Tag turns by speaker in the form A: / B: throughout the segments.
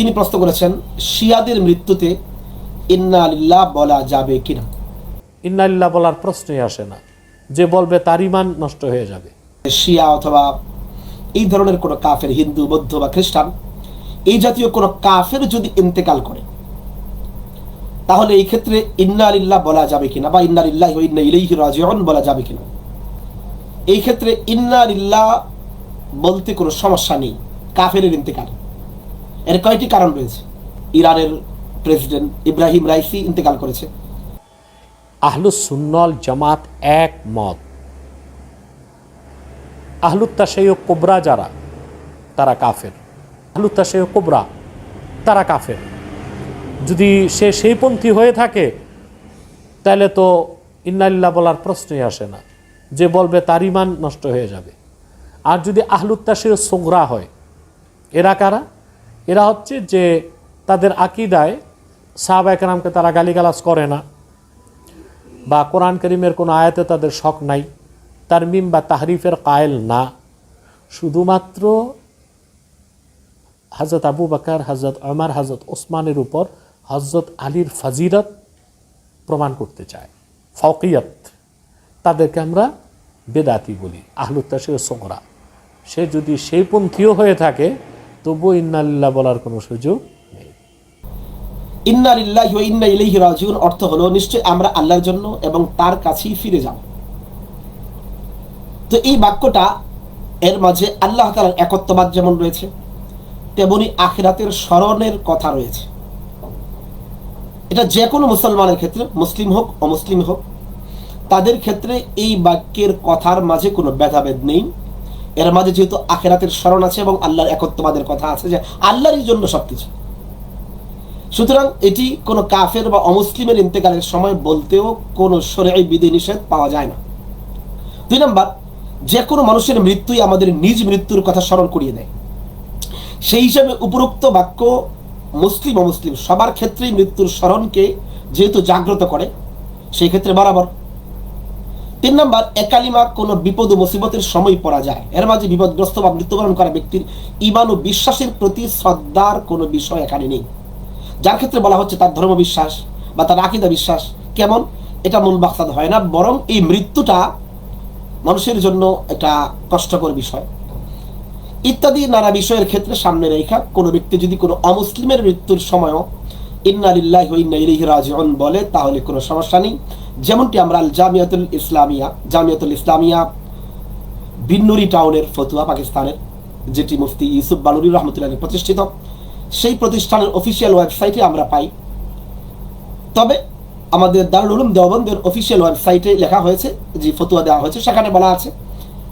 A: তিনি প্রশ্ন করেছেন শিয়াদের মৃত্যুতে ইন্না আলিল্লাহ বলা যাবে কিনা?
B: ইন্নালিল্লাহ বলার প্রশ্নই আসে না। যে বলবে তার ইমান নষ্ট হয়ে যাবে।
A: শিয়া অথবা এই ধরনের কোনো কাফের হিন্দু বৌদ্ধ বা খ্রিস্টান এই জাতীয় কোনো কাফের যদি ইন্তেকাল করে তাহলে এই ক্ষেত্রে ইন্না আলিল্লাহ বলা যাবে কিনা বা ইন্না আলিল্লাহ ইন্না ইলাইহি রাজিউন বলা যাবে কিনা? এই ক্ষেত্রে ইন্না আলিল্লাহ বলতে কোনো সমস্যা নেই কাফের ইন্তেকাল। এর কয়েকটি কারণ রয়েছে? ইরানের প্রেসিডেন্ট ইব্রাহিম রাইসি ইন্তেকাল করেছে।
B: আহলুস সুন্নল জামাত এক মত। আহলুত্তাশেয় কোবরা যারা, তারা কাফের। আহলুত্তাশেয় কোবরা, তারা কাফের। যদি সে সেই পন্থী হয়ে থাকে, তাহলে তো ইন্নালিল্লাহ বলার প্রশ্নই আসে না। যে বলবে তার ইমান নষ্ট হয়ে যাবে। আর যদি আহলুত্তাশেয় সোগরা হয়, এরা কারা? এরা হচ্ছে যে তাদের আকিদায় সাহাবা একরামকে তারা গালিগালাজ করে না বা কোরআন করিমের কোনো আয়াতে তাদের শখ নাই তারমিম বা তাহরিফের কায়েল না। শুধুমাত্র হজরত আবু বাকার হজরত অমর হজরত ওসমানের উপর হজরত আলীর ফাজিরত প্রমাণ করতে চায়। ফকিয়ত তাদেরকে আমরা বেদাতি বলি আহলুত্তাসে সোগরা। সে যদি সেই পন্থীও হয়ে থাকে তবু ইন্নাল্লাহ বলার কোনো সুযোগ নেই।
A: ইন্না ইলাইহি রাজিউন অর্থ হলো নিশ্চয় আমরা আল্লাহর জন্য এবং তার কাছেই ফিরে যাব। তো এই বাক্যটা এর মাঝে আল্লাহ একত্ববাদ যেমন রয়েছে, তেমনি আখিরাতের স্মরণের কথা রয়েছে। এটা যে কোনো মুসলমানের ক্ষেত্রে, মুসলিম হোক, অমুসলিম হোক, তাদের ক্ষেত্রে এই বাক্যের কথার মাঝে কোনো ভেদাভেদ নেই। এর মাঝে যেহেতু আখেরাতের স্মরণ আছে এবং আল্লাহর একত্ববাদের কথা আছে যে আল্লাহরই জন্য সবকিছু। সুতরাং এটি কোনো কাফের বা অমুসলিমের ইন্তেকালের সময় বলতেও কোনো শরীয় বিধি নিষেধ পাওয়া যায় না। দুই নম্বর যে কোনো মানুষের মৃত্যুই আমাদের নিজ মৃত্যুর কথা স্মরণ করিয়ে দেয়। সেই হিসাবে উপরোক্ত বাক্য মুসলিম অমুসলিম সবার ক্ষেত্রেই মৃত্যুর স্মরণকে যেহেতু জাগ্রত করে, সেই ক্ষেত্রে বরাবর। তিন নম্বর, একালিমা কোনো বিপদ ও মুসিবতের সময় পড়া যায়। এর মাঝে বিপদগ্রস্ত বা মৃত্যুবরণ করা ব্যক্তির ইমান ও বিশ্বাসের প্রতি শ্রদ্ধার কোনো বিষয় এখানে নেই। যার ক্ষেত্রে বলা হচ্ছে তার ধর্ম বিশ্বাস বা তার আকিদা বিশ্বাস। কেমন? এটা মূল বাক্সাদ হয় না, বরং এই মৃত্যুটা মানুষের জন্য একটা কষ্টকর বিষয়। ইত্যাদি নানা বিষয়ের ক্ষেত্রে সামনে রেখা, কোনো ব্যক্তি যদি কোনো অমুসলিমের মৃত্যুর সময়ও ইন্না লিল্লাহি ইন্না ইলাইহি রাজিউন বলে, তাহলে কোনো সমস্যা নেই। যেমনটি আমরা জামিয়াতুল ইসলামিয়া জামিয়াতুল ইসলামিয়া বিন্নুরি টাউনের ফতুয়া পাকিস্তানের, যেটি মুফতি ইউসুফ বানুরি রহমতুল্লাহ প্রতিষ্ঠিত, সেই প্রতিষ্ঠানের অফিসিয়াল ওয়েবসাইটে আমরা পাই। তবে আমাদের দারুল দেওবন্দের অফিসিয়াল ওয়েবসাইটে লেখা হয়েছে, যে ফতুয়া দেওয়া হয়েছে, সেখানে বলা আছে,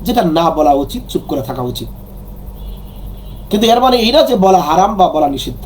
A: যেটা না বলা উচিত, চুপ করে থাকা উচিত। কিন্তু এর মানে এই না যে বলা হারাম বা বলা নিষিদ্ধ।